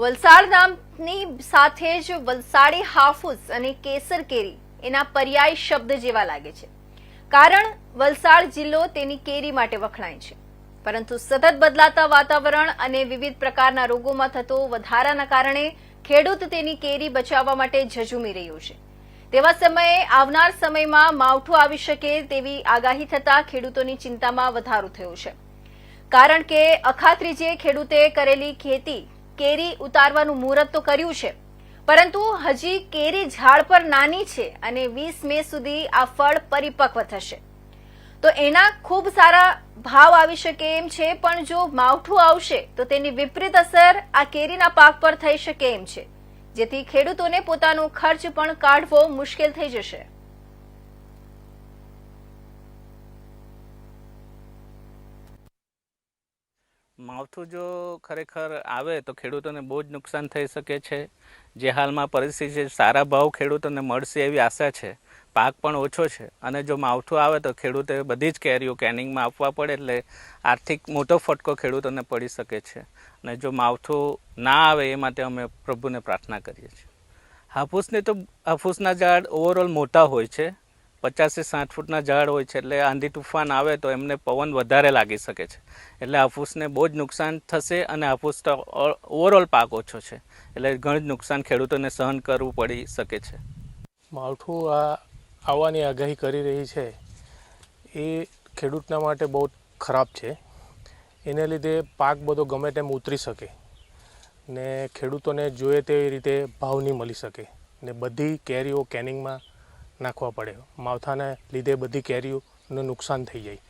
વલસાડ નામની સાથે જ વલસાડી હાફૂસ અને કેસર કેરી એના પર્યાય શબ્દ જેવા લાગે છે. કારણ વલસાડ જિલ્લો તેની કેરી માટે વખણાય છે. પરંતુ સતત બદલાતા વાતાવરણ અને વિવિધ પ્રકારના રોગોમાં થતો વધારાના કારણે ખેડૂત તેની કેરી બચાવવા માટે ઝઝૂમી રહ્યું છે. તેવા સમયે આવનાર સમયમાં માવઠું આવી શકે તેવી આગાહી થતા ખેડૂતોની ચિંતામાં વધારો થયો છે. કારણ કે અખાત્રીજે ખેડૂતે કરેલી ખેતી કેરી ઉતારવાનું મુહૂર્ત તો કર્યું છે. પરંતુ હજી કેરી ઝાડ પર નાની છે અને વીસ મે સુધી આ ફળ પરિપક્વ થશે. તો એના ખૂબ સારા ભાવ આવી શકે એમ છે, પણ જો માવઠું આવશે, તો તેની વિપરીત અસર આ કેરીના પાક પર થઈ શકે એમ છે. જેથી ખેડૂતોને પોતાનો ખર્ચ પણ કાઢવો મુશ્કેલ થઈ જશે. માવઠું જો ખરેખર આવે તો ખેડૂતોને બહુ જ નુકસાન થઈ શકે છે. જે હાલમાં પરિસ્થિતિ સારા ભાવ ખેડૂતોને મળશે એવી આશા છે. પાક પણ ઓછો છે અને જો માવઠું આવે તો ખેડૂતે બધી જ કેરીઓ કેનિંગમાં આપવા પડે એટલે આર્થિક મોટો ફટકો ખેડૂતોને પડી શકે છે. અને જો માવઠું ના આવે એ માટે અમે પ્રભુને પ્રાર્થના કરીએ છીએ. હાફૂસની તો, હાફૂસના ઝાડ ઓવરઓલ મોટા હોય છે. પચાસથી સાઠ ફૂટના ઝાડ હોય છે એટલે આંધી તુફાન આવે તો એમને પવન વધારે લાગી શકે છે. એટલે હાફૂસને બહુ જ નુકસાન થશે અને હાફૂસ તો ઓવરઓલ પાક ઓછો છે. એટલે ઘણું જ નુકસાન ખેડૂતોને સહન કરવું પડી શકે છે. માવઠું આ આવવાની આગાહી કરી રહી છે. એ ખેડૂતના માટે બહુ ખરાબ છે. એને લીધે પાક બધો ગમે તેમ ઉતરી શકે ને ખેડૂતોને જોઈએ તેવી રીતે ભાવ નહીં મળી શકે ને બધી કેરીઓ કેનિંગમાં નાખવા પડે. માવઠાને લીધે બધી કેરીઓનું નુકસાન થઈ જાય.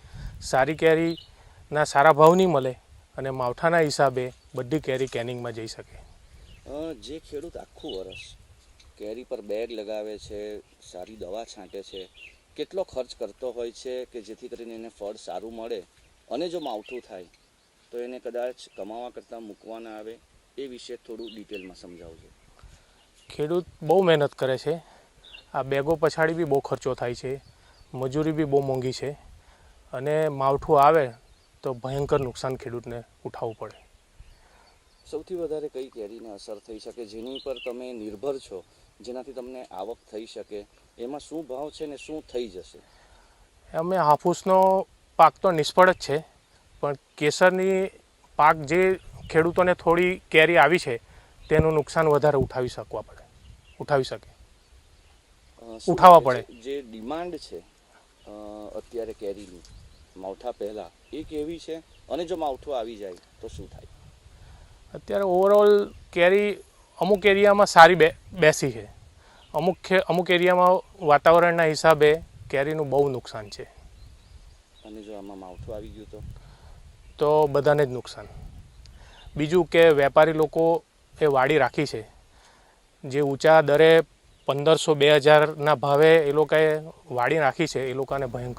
સારી કેરીના સારા ભાવ નહીં મળે અને માવઠાના હિસાબે બધી કેરી કેનિંગમાં જઈ શકે. જે ખેડૂત આખું વરસ કેરી પર બેગ લગાવે છે સારી દવા છાંટે છે કેટલો ખર્ચ કરતો હોય છે કે જેથી કરીને એને ફળ સારું મળે અને જો માવઠું થાય તો એને કદાચ કમાવા કરતાં મૂકવા ના આવે એ વિશે થોડું ડિટેલમાં સમજાવજો. ખેડૂત બહુ મહેનત કરે છે. આ બેગો પછાડી બી બહુ ખર્ચો થાય છે. મજૂરી બી બહુ મોંઘી છે. અને માવઠું આવે તો ભયંકર નુકસાન ખેડૂતને ઉઠાવવું પડે. સૌથી વધારે કઈ કેરીને અસર થઈ શકે? જેની પર તમે નિર્ભર છો જેનાથી તમને આવક થઈ શકે એમાં શું ભાવ છે ને શું થઈ જશે? અમે હાફૂસનો પાક તો નિષ્ફળ જ છે પણ કેસરની પાક જે ખેડૂતોને થોડી કેરી આવી છે તેનું નુકસાન વધારે ઉઠાવી શકવા પડે ઉઠાવી શકે. ઉઠાવવા પડે. જે ડિમાન્ડ છે અત્યારે કેરીની માવઠા પહેલાં એ કેવી છે? અને જો માવઠું આવી જાય તો શું થાય? અત્યારે ઓવરઓલ કેરી અમુક એરિયામાં સારી બે બેસી છે. અમુક અમુક એરિયામાં વાતાવરણના હિસાબે કેરીનું બહુ નુકસાન છે. અને જો આમાં માવઠું આવી ગયું તો? તો બધાને જ નુકસાન. બીજું કે વેપારી લોકો એ વાડી રાખી છે. જે ઊંચા દરે પંદરસો બે હજારના ભાવે એ લોકોએ વાડી રાખી છે એ લોકોને ભયંકર